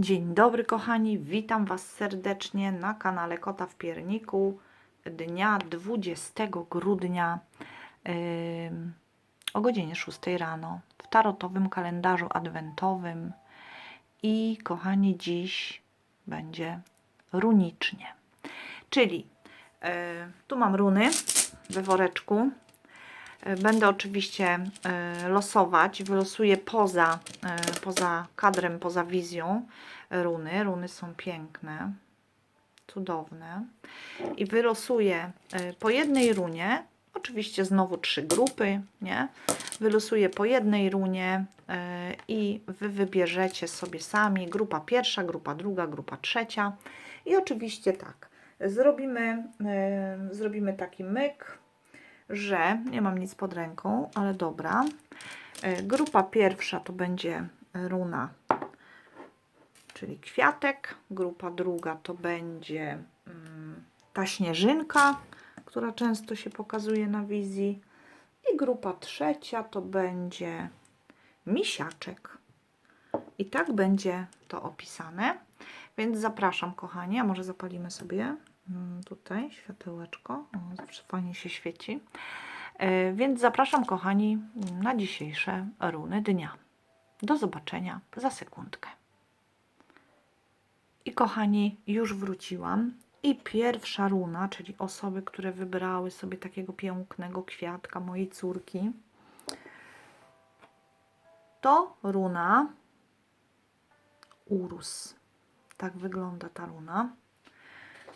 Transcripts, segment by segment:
Dzień dobry kochani, witam Was serdecznie na kanale Kota w Pierniku. Dnia 20 grudnia ym, o godzinie 6 rano w tarotowym kalendarzu adwentowym. I kochani dziś będzie runicznie, czyli y, tu mam runy we woreczku Będę oczywiście e, losować, wylosuję poza, e, poza kadrem, poza wizją runy. Runy są piękne, cudowne. I wylosuję e, po jednej runie, oczywiście znowu trzy grupy, nie? Wylosuję po jednej runie e, i Wy wybierzecie sobie sami grupa pierwsza, grupa druga, grupa trzecia. I oczywiście tak, zrobimy, e, zrobimy taki myk, że nie mam nic pod ręką, ale dobra. E, Grupa pierwsza to będzie runa, czyli kwiatek. Grupa druga to będzie mm, ta śnieżynka, która często się pokazuje na wizji. I grupa trzecia to będzie misiaczek. I tak będzie to opisane. Więc zapraszam, kochani, a może zapalimy sobie tutaj światełeczko. Zawsze fajnie się świeci. E, Więc zapraszam, kochani, na dzisiejsze runy dnia. Do zobaczenia za sekundkę. I kochani, już wróciłam. I pierwsza runa, czyli osoby, które wybrały sobie takiego pięknego kwiatka mojej córki, to runa Urus. Tak wygląda ta runa.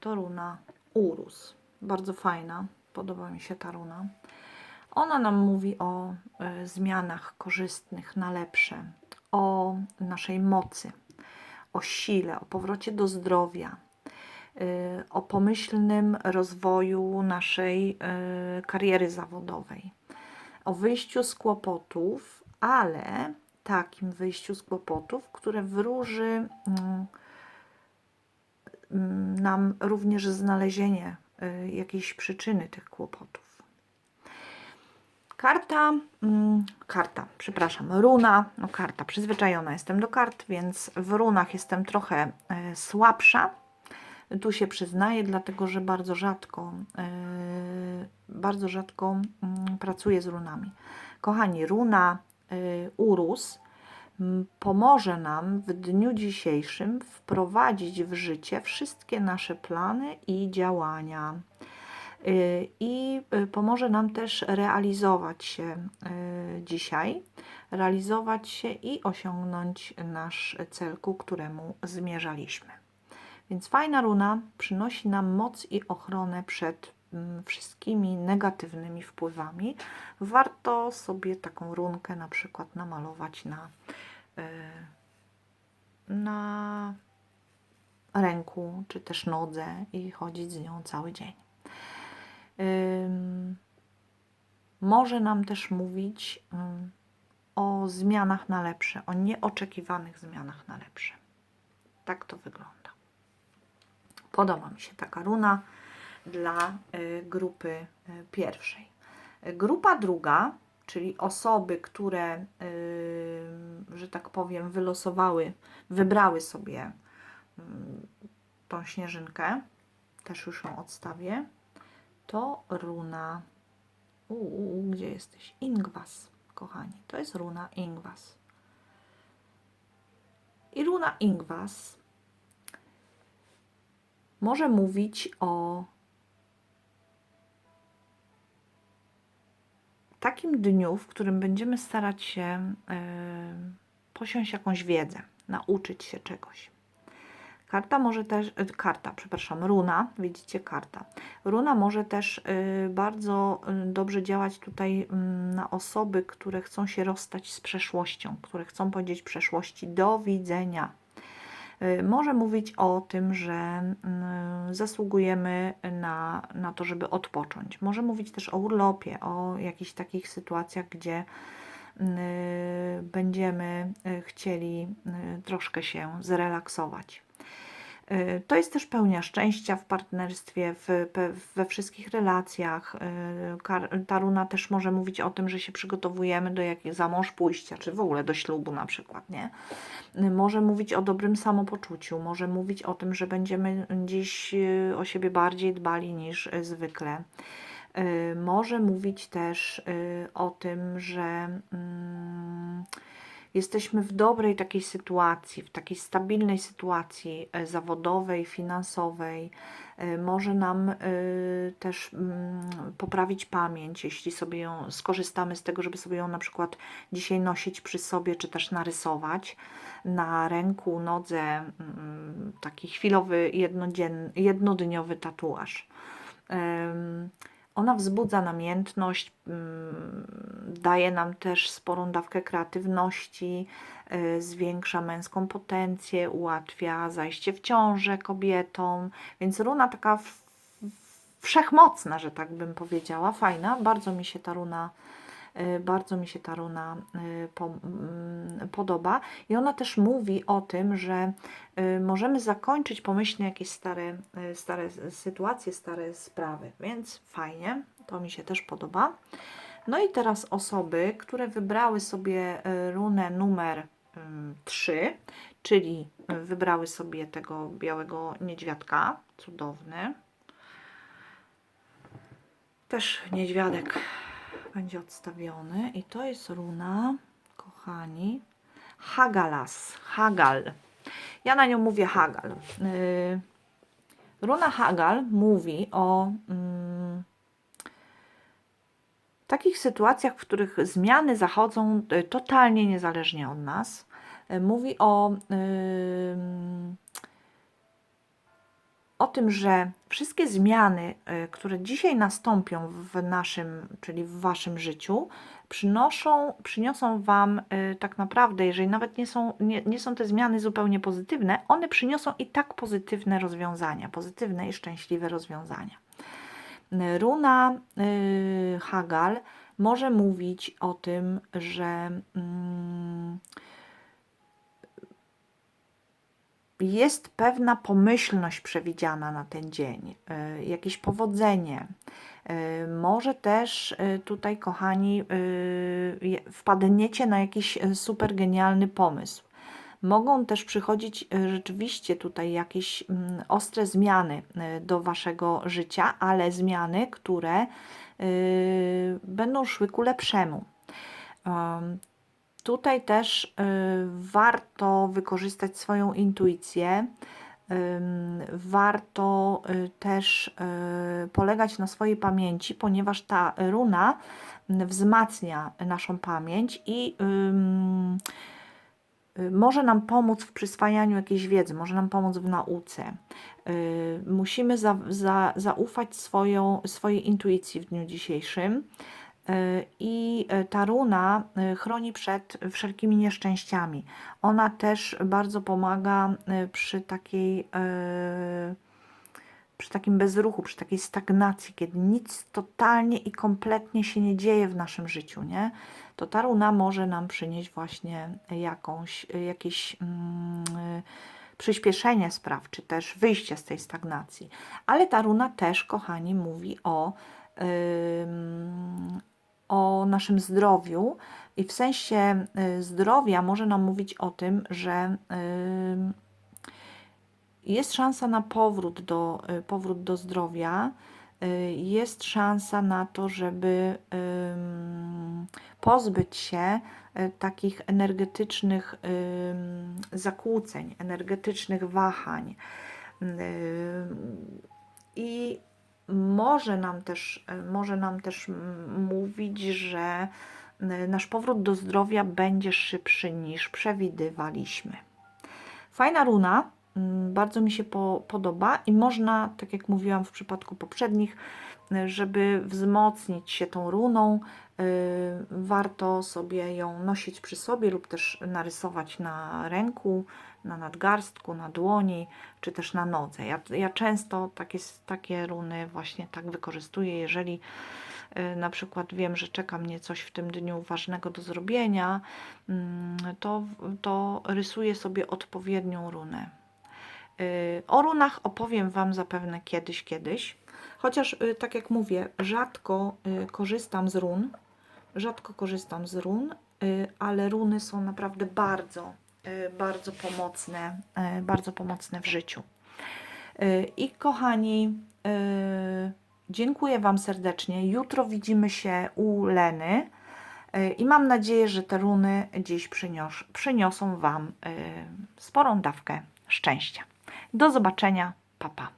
To runa Urus. Bardzo fajna. Podoba mi się ta runa. Ona nam mówi o e, zmianach korzystnych na lepsze, o naszej mocy, o sile, o powrocie do zdrowia, y, o pomyślnym rozwoju naszej y, kariery zawodowej, o wyjściu z kłopotów, ale takim wyjściu z kłopotów, które wróży mm, nam również znalezienie y, jakiejś przyczyny tych kłopotów. Karta, mm, karta, przepraszam, runa, no karta, przyzwyczajona jestem do kart, więc w runach jestem trochę e, słabsza. Tu się przyznaję, dlatego że bardzo rzadko, e, bardzo rzadko mm, pracuję z runami. Kochani, runa Urus m, pomoże nam w dniu dzisiejszym wprowadzić w życie wszystkie nasze plany i działania. Y, i y, pomoże nam też realizować się y, dzisiaj, realizować się i osiągnąć nasz cel, ku któremu zmierzaliśmy. Więc fajna runa przynosi nam moc i ochronę przed wszystkimi negatywnymi wpływami. Warto sobie taką runkę na przykład namalować na, na ręku czy też nodze i chodzić z nią cały dzień może nam też mówić o zmianach na lepsze, o nieoczekiwanych zmianach na lepsze. Tak to wygląda. Podoba mi się taka runa dla y, grupy y, pierwszej. Grupa druga, czyli osoby, które, że tak powiem, wylosowały, wybrały sobie tą śnieżynkę, też już ją odstawię to runa. Uuu, gdzie jesteś? Ingwas, kochani. To jest runa Ingwas. I runa Ingwas może mówić o takim dniu, w którym będziemy starać się yy, posiąść jakąś wiedzę, nauczyć się czegoś. Karta może też, e, karta, przepraszam, runa, widzicie karta. Runa może też y, bardzo y, dobrze działać tutaj y, na osoby, które chcą się rozstać z przeszłością, które chcą powiedzieć przeszłości do widzenia. Y, może mówić o tym, że y, zasługujemy na, na to, żeby odpocząć. Może mówić też o urlopie, o jakichś takich sytuacjach, gdzie y, będziemy chcieli troszkę się zrelaksować. Y, To jest też pełnia szczęścia w partnerstwie, w, we wszystkich relacjach. Y, kar- Ta runa też może mówić o tym, że się przygotowujemy do jakiego za mąż pójścia, czy w ogóle do ślubu na przykład, nie? Y, Może mówić o dobrym samopoczuciu, może mówić o tym, że będziemy dziś o siebie bardziej dbali niż zwykle. Może mówić też o tym, że mm, jesteśmy w dobrej takiej sytuacji, w takiej stabilnej sytuacji e, zawodowej, finansowej. E, Może nam e, też mm, poprawić pamięć, jeśli sobie ją skorzystamy z tego, żeby sobie ją na przykład dzisiaj nosić przy sobie, czy też narysować na ręku, nodze, mm, taki chwilowy, jednodniowy tatuaż. Ona wzbudza namiętność, mm, daje nam też sporą dawkę kreatywności, y, zwiększa męską potencję, ułatwia zajście w ciążę kobietom, więc runa taka wszechmocna, że tak bym powiedziała, fajna, bardzo mi się ta runa bardzo mi się ta runa mm, podoba i ona też mówi o tym, że y, możemy zakończyć pomyślnie jakieś stare, stare sytuacje, stare sprawy, więc fajnie, to mi się też podoba. No i teraz osoby, które wybrały sobie runę numer 3, czyli y, wybrały sobie tego białego niedźwiadka, cudowny. Też niedźwiadek będzie odstawiony i to jest runa, kochani, Hagalas, Hagal. Ja na nią mówię Hagal. Y, Runa Hagal mówi o mm, takich sytuacjach, w których zmiany zachodzą y, totalnie niezależnie od nas. Y, Mówi o, ym, o tym, że wszystkie zmiany, y, które dzisiaj nastąpią w naszym, czyli w waszym życiu, przynoszą, przyniosą wam y, tak naprawdę, jeżeli nawet nie są, nie, nie są te zmiany zupełnie pozytywne, one przyniosą i tak pozytywne rozwiązania, pozytywne i szczęśliwe rozwiązania. Runa y, Hagal może mówić o tym, że mm, jest pewna pomyślność przewidziana na ten dzień, y, jakieś powodzenie. Y, Może też y, tutaj, kochani, wpadniecie na jakiś super genialny pomysł. Mogą też przychodzić rzeczywiście tutaj jakieś mm, ostre zmiany do waszego życia, ale zmiany, które będą szły ku lepszemu. Tutaj też y, warto wykorzystać swoją intuicję. Warto y, też y, polegać na swojej pamięci, ponieważ ta runa mm, wzmacnia naszą pamięć i może nam pomóc w przyswajaniu jakiejś wiedzy, może nam pomóc w nauce. Musimy za, za, zaufać swoją, swojej intuicji w dniu dzisiejszym. Y, I y, ta runa y, chroni przed wszelkimi nieszczęściami. Ona też bardzo pomaga przy takiej przy takim bezruchu, przy takiej stagnacji, kiedy nic totalnie i kompletnie się nie dzieje w naszym życiu, nie? To ta runa może nam przynieść właśnie jakąś, jakieś mm, przyspieszenie spraw, czy też wyjście z tej stagnacji. Ale ta runa też, kochani, mówi o ym, o naszym zdrowiu i w sensie y, zdrowia może nam mówić o tym, że ym, jest szansa na powrót do, y, powrót do zdrowia, y, jest szansa na to, żeby pozbyć się y, takich energetycznych zakłóceń, energetycznych wahań. I może nam też, y, może nam też mówić, że y, nasz powrót do zdrowia będzie szybszy niż przewidywaliśmy. Fajna runa, bardzo mi się po, podoba i można, tak jak mówiłam w przypadku poprzednich, żeby wzmocnić się tą runą, y, warto sobie ją nosić przy sobie lub też narysować na ręku, na nadgarstku, na dłoni, czy też na nodze. Ja, ja często takie, takie runy właśnie tak wykorzystuję, jeżeli y, na przykład wiem, że czeka mnie coś w tym dniu ważnego do zrobienia, mm, to, to rysuję sobie odpowiednią runę. Y, O runach opowiem Wam zapewne kiedyś, kiedyś. Chociaż, y, tak jak mówię, rzadko y, korzystam z run. Rzadko korzystam z run, y, ale runy są naprawdę bardzo, bardzo pomocne, bardzo pomocne w życiu. I kochani, dziękuję Wam serdecznie. Jutro widzimy się u Leny. I mam nadzieję, że te runy dziś przynios- przyniosą Wam sporą dawkę szczęścia. Do zobaczenia. Pa, pa.